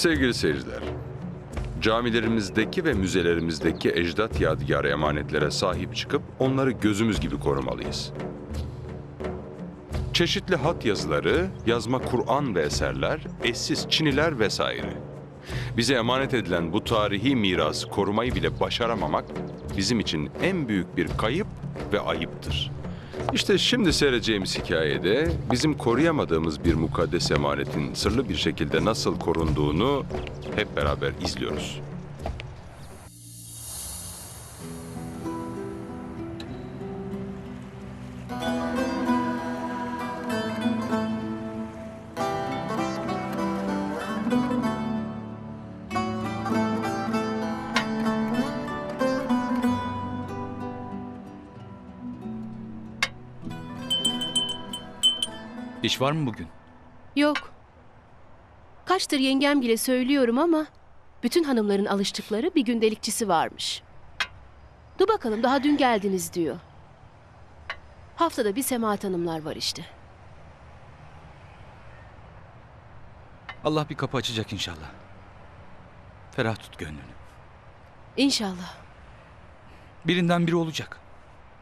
Sevgili seyirciler, camilerimizdeki ve müzelerimizdeki ecdat yadigarı emanetlere sahip çıkıp onları gözümüz gibi korumalıyız. Çeşitli hat yazıları, yazma Kur'an ve eserler, eşsiz çiniler vesaire. Bize emanet edilen bu tarihi mirası korumayı bile başaramamak bizim için en büyük bir kayıp ve ayıptır. İşte şimdi seyredeceğimiz hikayede bizim koruyamadığımız bir mukaddes emanetin sırlı bir şekilde nasıl korunduğunu hep beraber izliyoruz. İş var mı bugün? Yok. Kaçtır yengem bile söylüyorum ama bütün hanımların alıştıkları bir gündelikçisi varmış. Dur bakalım daha dün geldiniz diyor. Haftada bir Semahat hanımlar var işte. Allah bir kapı açacak inşallah. Ferah tut gönlünü. İnşallah. Birinden biri olacak.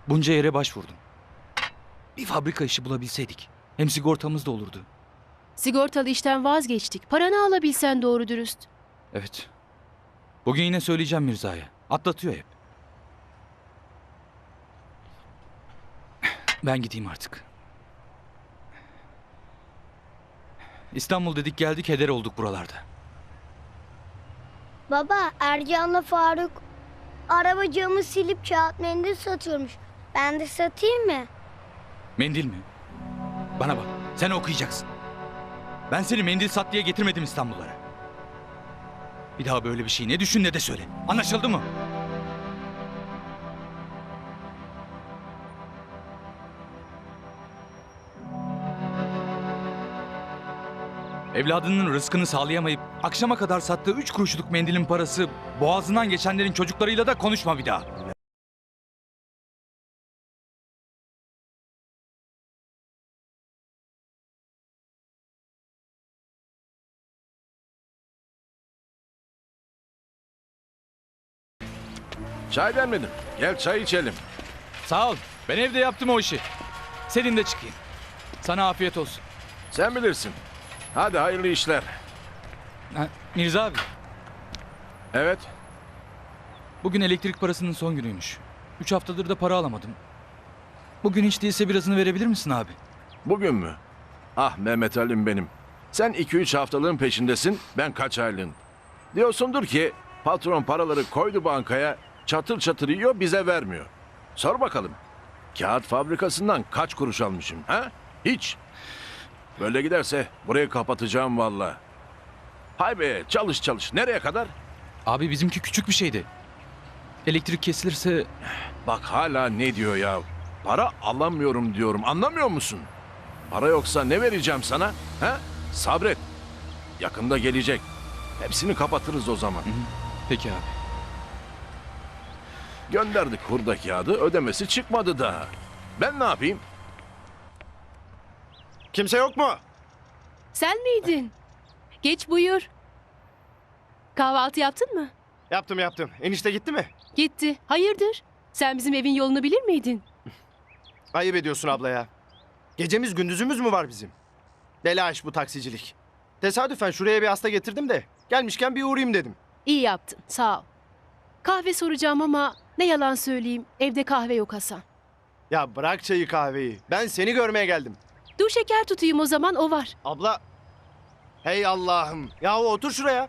Bunca yere başvurdum. Bir fabrika işi bulabilseydik. Hem sigortamız da olurdu. Sigortalı işten vazgeçtik. Paranı alabilsen doğru dürüst. Evet. Bugün yine söyleyeceğim Mirza'ya. Atlatıyor hep. Ben gideyim artık. İstanbul dedik geldik heder olduk buralarda. Baba Ercan'la Faruk araba camı silip kağıt mendil satıyormuş. Ben de satayım mı? Mendil mi? Bana bak sen okuyacaksın. Ben seni mendil sat diye getirmedim İstanbullara. Bir daha böyle bir şey ne düşün ne de söyle. Anlaşıldı mı? Evladının rızkını sağlayamayıp akşama kadar sattığı üç kuruşluk mendilin parası boğazından geçenlerin çocuklarıyla da konuşma bir daha. Çay demledim. Gel çay içelim. Sağ ol. Ben evde yaptım o işi. Senin de çıkayım. Sana afiyet olsun. Sen bilirsin. Hadi hayırlı işler. Ha, Mirza abi, Evet. bugün elektrik parasının son günüymüş. Üç haftadır da para alamadım. Bugün hiç değilse birazını verebilir misin abi? Bugün mü? Ah Mehmet Ali'm benim. Sen iki üç haftalığın peşindesin. Ben kaç aylığın. Diyorsundur ki patron paraları koydu bankaya. Çatır çatır yiyor bize vermiyor. Sor bakalım. Kağıt fabrikasından kaç kuruş almışım ha? Hiç. Böyle giderse burayı kapatacağım valla. Hay be çalış çalış. Nereye kadar? Abi bizimki küçük bir şeydi. Elektrik kesilirse Bak hala ne diyor ya? Para alamıyorum diyorum. Anlamıyor musun? Para yoksa ne vereceğim sana? He? Sabret. Yakında gelecek. Hepsini kapatırız o zaman. peki abi. Gönderdik hurda kağıdı. Ödemesi çıkmadı daha. Ben ne yapayım? Kimse yok mu? Sen miydin? Geç buyur. Kahvaltı yaptın mı? Yaptım yaptım. Enişte gitti mi? Gitti. Hayırdır? Sen bizim evin yolunu bilir miydin? Ayıp ediyorsun abla ya. Gecemiz gündüzümüz mü var bizim? Bela iş bu taksicilik. Tesadüfen şuraya bir hasta getirdim de gelmişken bir uğrayayım dedim. İyi yaptın. Sağ ol. Kahve soracağım ama ne yalan söyleyeyim. Evde kahve yok Hasan. Ya bırak çayı kahveyi. Ben seni görmeye geldim. Dur şeker tutayım o zaman o var. Abla. Hey Allah'ım. Yahu otur şuraya.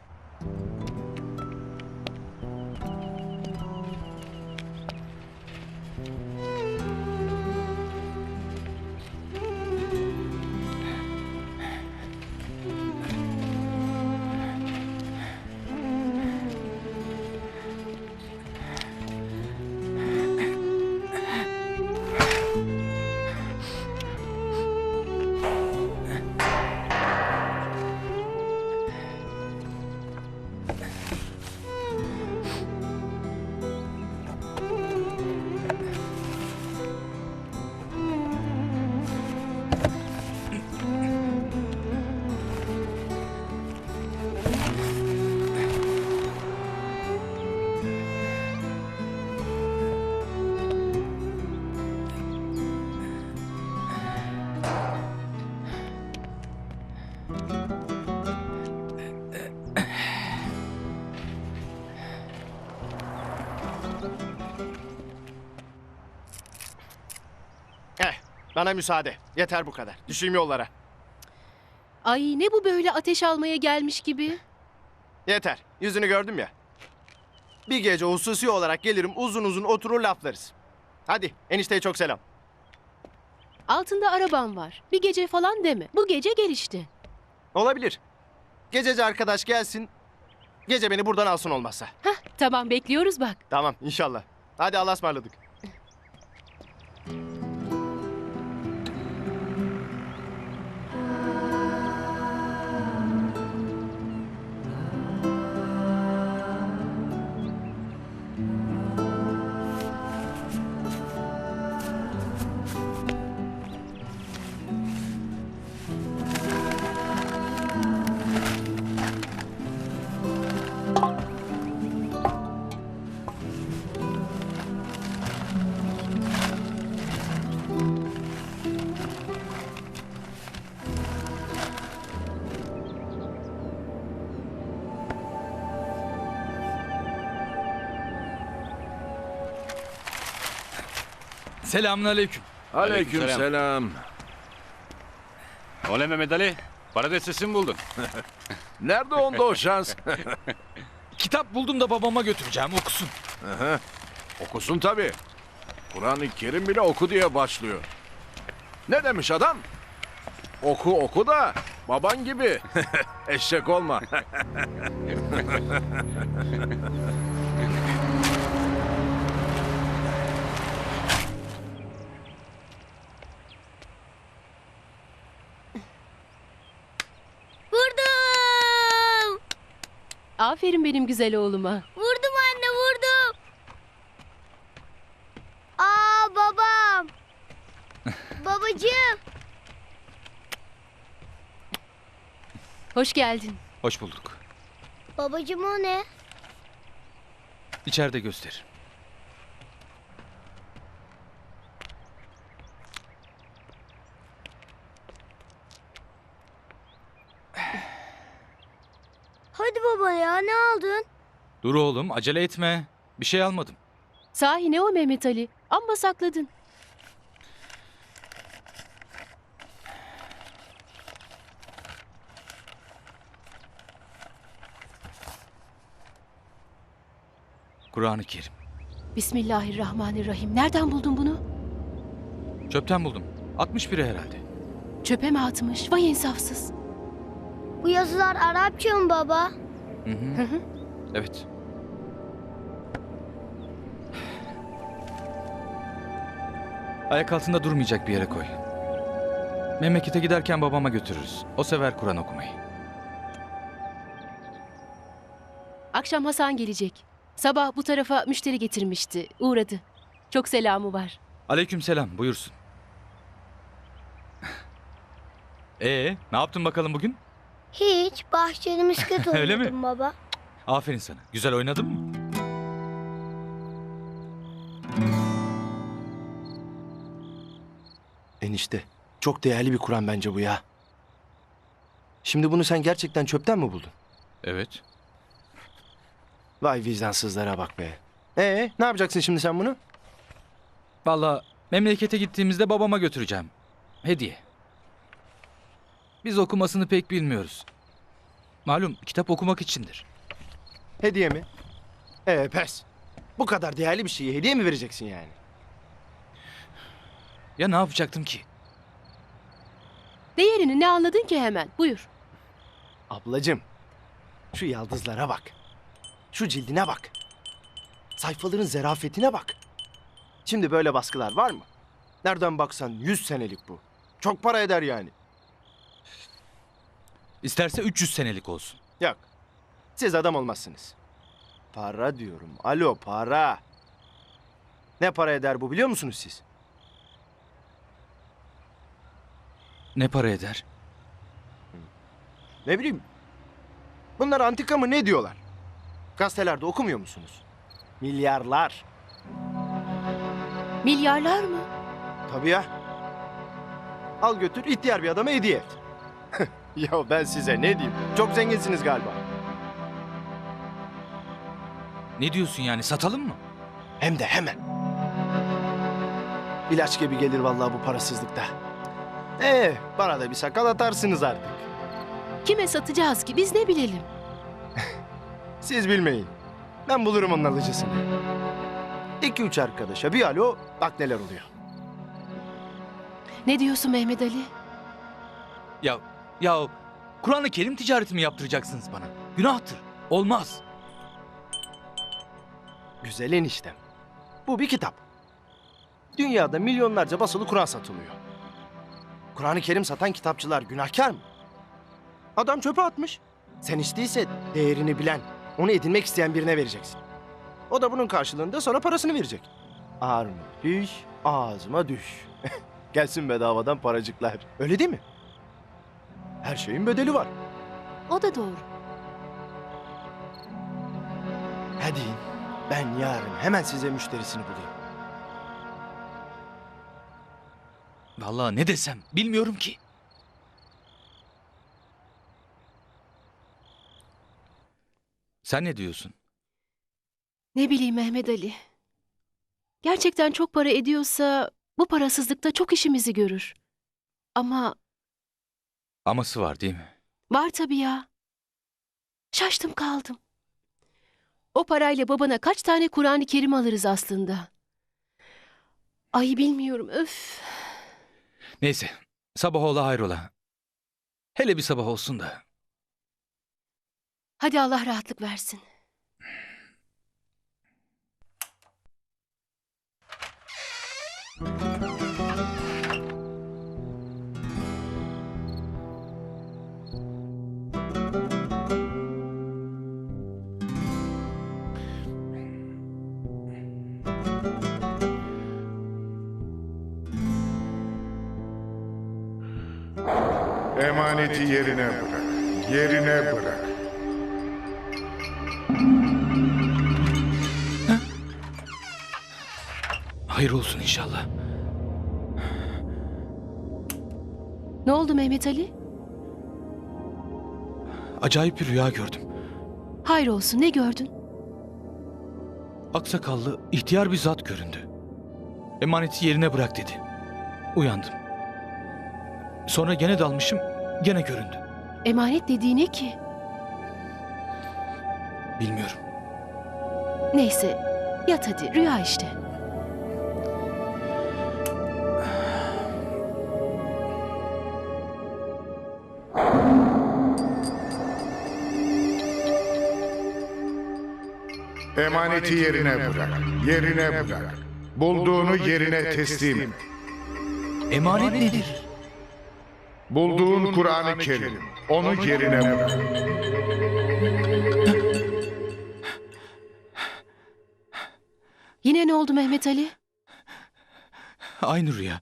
Bana müsaade. Yeter bu kadar. Düşeyim yollara. Ay ne bu böyle ateş almaya gelmiş gibi. Yeter. Yüzünü gördüm ya. Bir gece hususi olarak gelirim uzun uzun oturur laflarız. Hadi enişteye çok selam. Altında araban var. Bir gece falan deme. Bu gece gel işte. Olabilir. Gececi arkadaş gelsin. Gece beni buradan alsın olmazsa. Hah tamam bekliyoruz bak. Tamam inşallah. Hadi Allah'a ısmarladık. Selamünaleyküm. Aleyküm selam. Oley Mehmet Ali, paradesesi mi buldun? Nerede onda o şans? Kitap buldum da babama götüreceğim okusun. Okusun tabii. Kur'an-ı Kerim bile oku diye başlıyor. Ne demiş adam? Oku oku da baban gibi. Eşek olma. Vurdum. Aferin benim güzel oğluma. Vurdum anne vurdum. Aa babam. Babacığım. Hoş geldin. Hoş bulduk. Babacığım o ne? İçeride göster. Hadi baba ya ne aldın? Dur oğlum acele etme. Bir şey almadım. Sahi ne o Mehmet Ali? Amma sakladın. Kur'an-ı Kerim. Bismillahirrahmanirrahim. Nereden buldun bunu? Çöpten buldum. 61'e herhalde. Çöpe mi atmış? Vay insafsız. Bu yazılar Arapça mı baba? Hı hı. Evet. Ayak altında durmayacak bir yere koy. Memlekete giderken babama götürürüz. O sever Kur'an okumayı. Akşam Hasan gelecek. Sabah bu tarafa müşteri getirmişti. Uğradı. Çok selamı var. Aleyküm selam, buyursun. Ee, ne yaptın bakalım bugün? Hiç. Bahçede misket Öyle mi? oynadım baba. Aferin sana. Güzel oynadın mı? Enişte çok değerli bir Kur'an bence bu ya. Şimdi bunu sen gerçekten çöpten mi buldun? Evet. Vay vicdansızlara bak be. Ee ne yapacaksın şimdi sen bunu? Vallahi memlekete gittiğimizde babama götüreceğim. Hediye. Biz okumasını pek bilmiyoruz. Malum kitap okumak içindir. Hediye mi? Ee pes. Bu kadar değerli bir şeyi hediye mi vereceksin yani? Ya ne yapacaktım ki? Değerini ne anladın ki hemen? Buyur. Ablacım, şu yaldızlara bak. Şu cildine bak. Sayfaların zerafetine bak. Şimdi böyle baskılar var mı? Nereden baksan 100 senelik bu. Çok para eder yani. İsterse 300 senelik olsun. Yok. Siz adam olmazsınız. Para diyorum. Alo para. Ne para eder bu biliyor musunuz siz? Ne para eder? Ne bileyim. Bunlar antika mı ne diyorlar? Gazetelerde okumuyor musunuz? Milyarlar. Milyarlar mı? Tabii ya. Al götür ihtiyar bir adama hediye et. ya ben size ne diyeyim? Çok zenginsiniz galiba. Ne diyorsun yani satalım mı? Hem de hemen. İlaç gibi gelir vallahi bu parasızlıkta. Ee, bana da bir sakal atarsınız artık. Kime satacağız ki biz ne bilelim. Siz bilmeyin. Ben bulurum onun alıcısını. İki üç arkadaşa bir alo, bak neler oluyor. Ne diyorsun Mehmet Ali? Ya, ya Kur'an-ı Kerim ticareti mi yaptıracaksınız bana? Günahtır. Olmaz. Güzel eniştem. Bu bir kitap. Dünyada milyonlarca basılı Kur'an satılıyor. Kur'an-ı Kerim satan kitapçılar günahkar mı? Adam çöpe atmış. Sen içtiyse değerini bilen, onu edinmek isteyen birine vereceksin. O da bunun karşılığında sana parasını verecek. Armut düş, ağzıma düş. Gelsin bedavadan paracıklar. Öyle değil mi? Her şeyin bedeli var. O da doğru. Hadi ben yarın hemen size müşterisini bulayım. Vallahi ne desem bilmiyorum ki. Sen ne diyorsun? Ne bileyim Mehmet Ali. Gerçekten çok para ediyorsa bu parasızlıkta çok işimizi görür. Ama Aması var değil mi? var tabii ya. Şaştım kaldım. O parayla babana kaç tane Kur'an-ı Kerim alırız aslında. Ay bilmiyorum öf. Neyse sabah ola hayrola. Hele bir sabah olsun da. Hadi Allah rahatlık versin. Emaneti yerine bırak. Yerine bırak. Hayır olsun inşallah. Ne oldu Mehmet Ali? Acayip bir rüya gördüm. Hayır olsun ne gördün? Aksakallı ihtiyar bir zat göründü. Emaneti yerine bırak dedi. Uyandım. Sonra gene dalmışım, gene göründü. Emanet dediği ne ki? Bilmiyorum. Neyse yat hadi rüya işte. Emaneti yerine bırak. Yerine bırak. Bulduğunu yerine teslim et. Emanet nedir? Bulduğun Kur'an-ı Kerim. Onu yerine bırak. Yine ne oldu Mehmet Ali? Aynı rüya.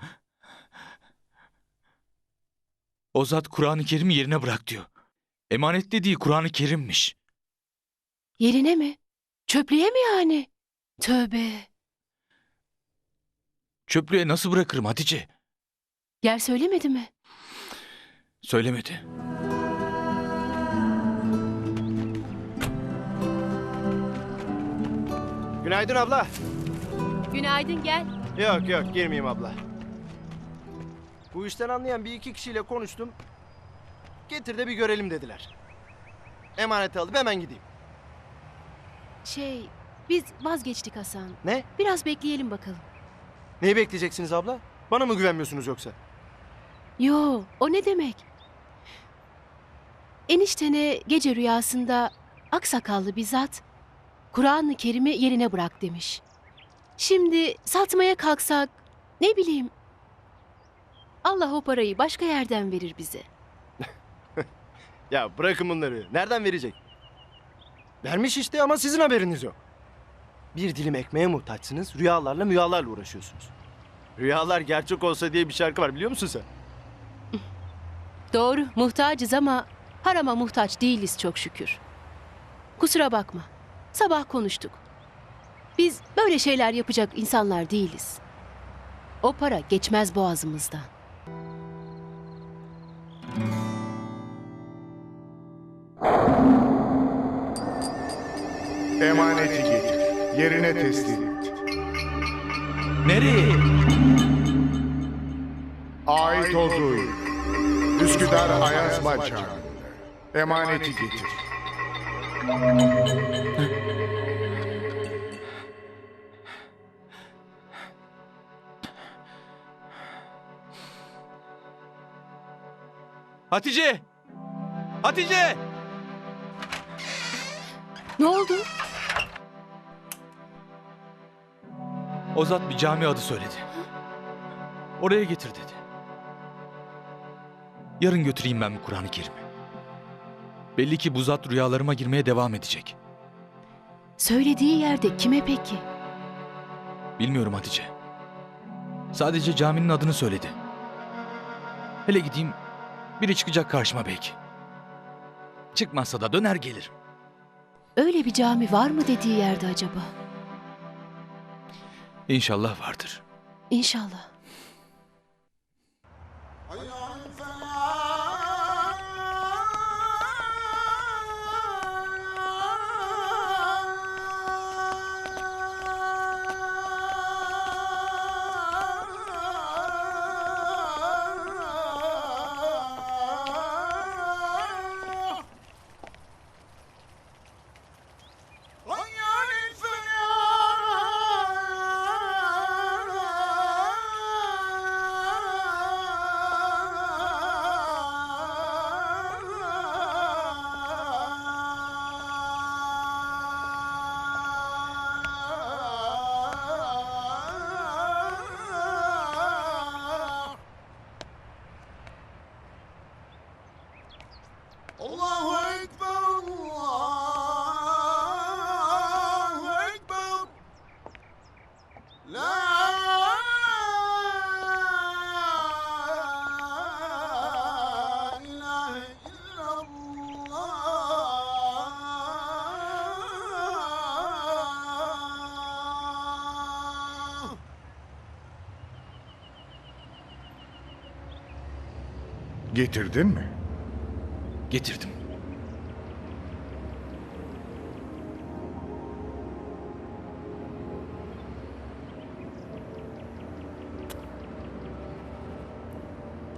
O zat Kur'an-ı Kerim'i yerine bırak diyor. Emanet dediği Kur'an-ı Kerim'miş. Yerine mi? Çöplüğe mi yani? Tövbe. Çöplüğe nasıl bırakırım Hatice? Yer söylemedi mi? Söylemedi. Günaydın abla. Günaydın gel. Yok yok girmeyeyim abla. Bu işten anlayan bir iki kişiyle konuştum. Getir de bir görelim dediler. Emaneti alıp hemen gideyim. Şey biz vazgeçtik Hasan. Ne? Biraz bekleyelim bakalım. Neyi bekleyeceksiniz abla? Bana mı güvenmiyorsunuz yoksa? Yo o ne demek? Eniştene gece rüyasında aksakallı bir zat Kur'an-ı Kerim'i yerine bırak demiş. Şimdi satmaya kalksak ne bileyim Allah o parayı başka yerden verir bize. Ya bırakın bunları. Nereden verecek? Vermiş işte ama sizin haberiniz yok. Bir dilim ekmeğe muhtaçsınız, rüyalarla müyalarla uğraşıyorsunuz. Rüyalar gerçek olsa diye bir şarkı var biliyor musun sen? Doğru muhtacız ama harama muhtaç değiliz çok şükür. Kusura bakma. Sabah konuştuk. Biz böyle şeyler yapacak insanlar değiliz. O para geçmez boğazımızdan. Emaneti getir. Yerine teslim et. Nereye? ait olduğu yer. Üsküdar Ayazma Camii. Emaneti getir. Hatice! Hatice! Ne oldu? O zat bir cami adı söyledi. Oraya getir dedi. Yarın götüreyim ben bu Kur'an-ı Kerim'i. Belli ki bu zat rüyalarıma girmeye devam edecek. Söylediği yerde kime peki? Bilmiyorum Hatice. Sadece caminin adını söyledi. Hele gideyim, biri çıkacak karşıma belki. Çıkmazsa da döner gelirim. Öyle bir cami var mı dediği yerde acaba? İnşallah vardır. İnşallah. Getirdin mi? Getirdim.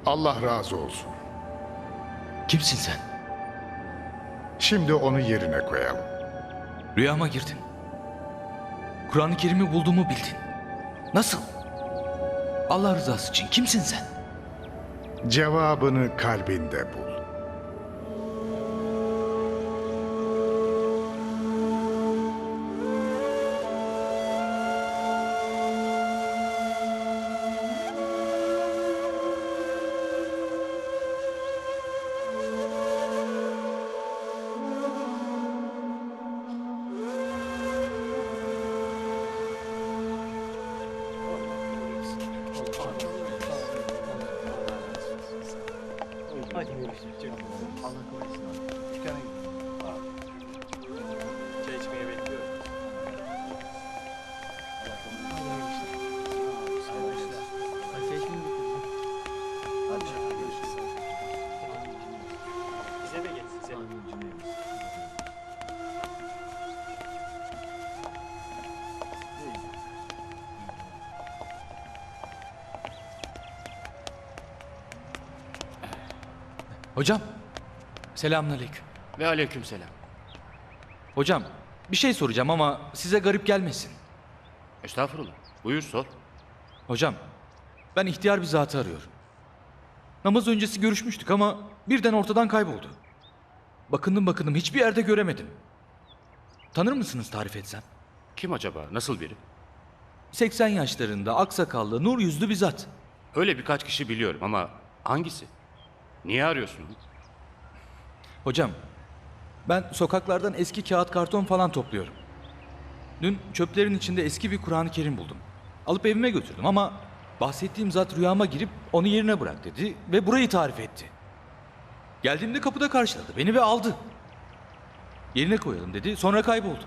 Allah razı olsun. Kimsin sen? Şimdi onu yerine koyalım. Rüyama girdin. Kur'an-ı Kerim'i bulduğumu bildin. Nasıl? Allah rızası için kimsin sen? Cevabını kalbinde bul. Hocam. Selamünaleyküm. Ve aleykümselam. Hocam, bir şey soracağım ama size garip gelmesin. Estağfurullah. Buyur sor. Hocam, ben ihtiyar bir zatı arıyorum. Namaz öncesi görüşmüştük ama birden ortadan kayboldu. Bakındım bakındım hiçbir yerde göremedim. Tanır mısınız tarif etsem? Kim acaba? Nasıl biri? 80 yaşlarında aksakallı, nur yüzlü bir zat. Öyle birkaç kişi biliyorum ama hangisi? Niye arıyorsun? Hocam, ben sokaklardan eski kağıt karton falan topluyorum. Dün çöplerin içinde eski bir Kur'an-ı Kerim buldum. Alıp evime götürdüm ama bahsettiğim zat rüyama girip onu yerine bırak dedi ve burayı tarif etti. Geldiğimde kapıda karşıladı beni ve aldı. Yerine koyalım dedi sonra kayboldu.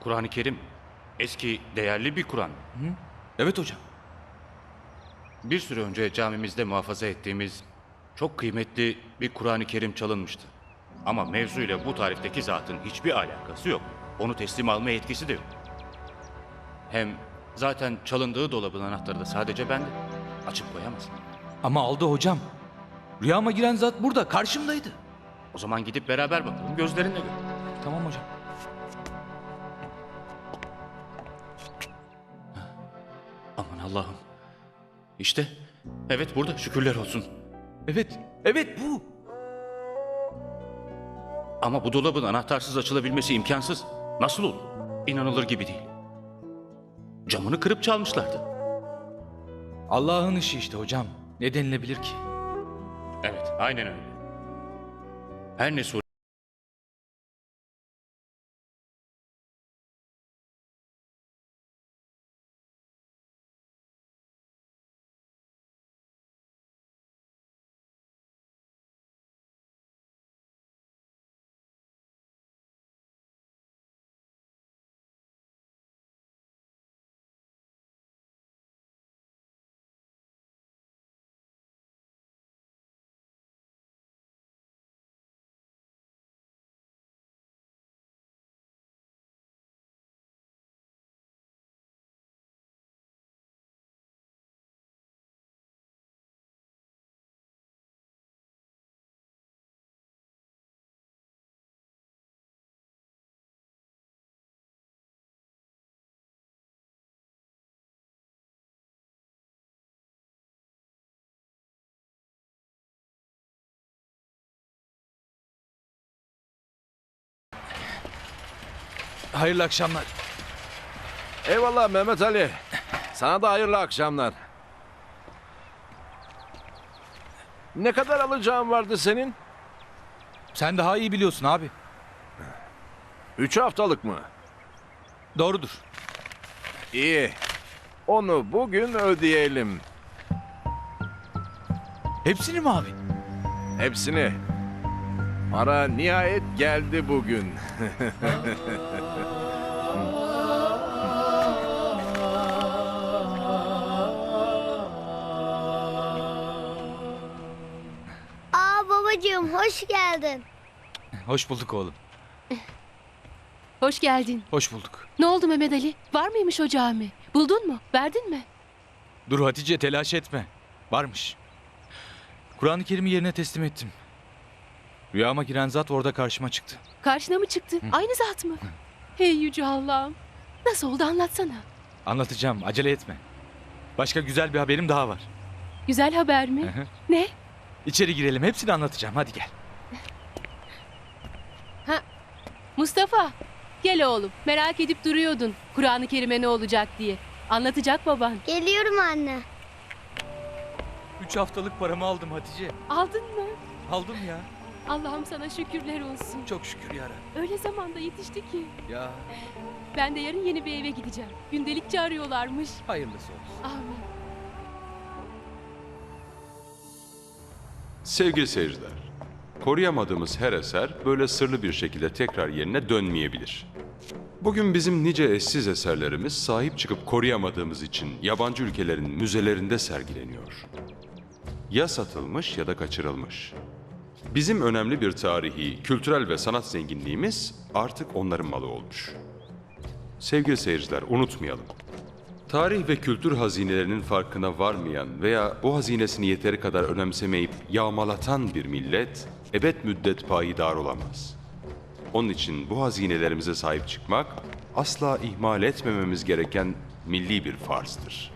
Kur'an-ı Kerim. Eski, değerli bir Kur'an. Evet hocam. Bir süre önce camimizde muhafaza ettiğimiz çok kıymetli bir Kur'an-ı Kerim çalınmıştı. Ama mevzuyla bu tarifteki zatın hiçbir alakası yok. Onu teslim alma yetkisi de yok. Hem zaten çalındığı dolabın anahtarı da sadece bende. Açıp koyamaz. Ama aldı hocam. Rüyama giren zat burada, karşımdaydı. O zaman gidip beraber bakalım gözlerinle gör. Tamam hocam. Aman Allah'ım. İşte evet burada şükürler olsun. Evet, evet bu. Ama bu dolabın anahtarsız açılabilmesi imkansız. Nasıl olur? İnanılır gibi değil. Camını kırıp çalmışlardı. Allah'ın işi işte hocam. Ne denilebilir ki? Evet, aynen öyle. Her ne Hayırlı akşamlar. Eyvallah Mehmet Ali. Sana da hayırlı akşamlar. Ne kadar alacağın vardı senin? Sen daha iyi biliyorsun abi. Üç haftalık mı? Doğrudur. İyi. Onu bugün ödeyelim. Hepsini mi abi? Hepsini. Para nihayet geldi bugün. babacığım hoş geldin. Hoş bulduk oğlum. Hoş geldin. Hoş bulduk. Ne oldu Mehmet Ali? Var mıymış o cami? Buldun mu? Verdin mi? Dur Hatice telaş etme. Varmış. Kur'an-ı Kerim'i yerine teslim ettim. Rüyama giren zat orada karşıma çıktı. Karşına mı çıktı? Aynı zat mı? Hey yüce Allah'ım. Nasıl oldu anlatsana. Anlatacağım acele etme. Başka güzel bir haberim daha var. Güzel haber mi? hı. ne? İçeri girelim hepsini anlatacağım hadi gel. Mustafa. Gel oğlum. Merak edip duruyordun. Kur'an-ı Kerim'e ne olacak diye. Anlatacak baban. Geliyorum anne. Üç haftalık paramı aldım Hatice. Aldın mı? Aldım ya. Allah'ım sana şükürler olsun. Çok şükür ya Rabbi. Öyle zamanda yetişti ki. Ya Ben de yarın yeni bir eve gideceğim. Gündelikçi arıyorlarmış. hayırlısı olsun. Amin. Sevgili seyirciler, koruyamadığımız her eser böyle sırlı bir şekilde tekrar yerine dönmeyebilir. Bugün bizim nice eşsiz eserlerimiz sahip çıkıp koruyamadığımız için yabancı ülkelerin müzelerinde sergileniyor. Ya satılmış ya da kaçırılmış. Bizim önemli bir tarihi, kültürel ve sanat zenginliğimiz artık onların malı olmuş. Sevgili seyirciler, unutmayalım. Tarih ve kültür hazinelerinin farkına varmayan veya bu hazinesini yeteri kadar önemsemeyip yağmalatan bir millet ebed müddet payidar olamaz. Onun için bu hazinelerimize sahip çıkmak asla ihmal etmememiz gereken milli bir farzdır.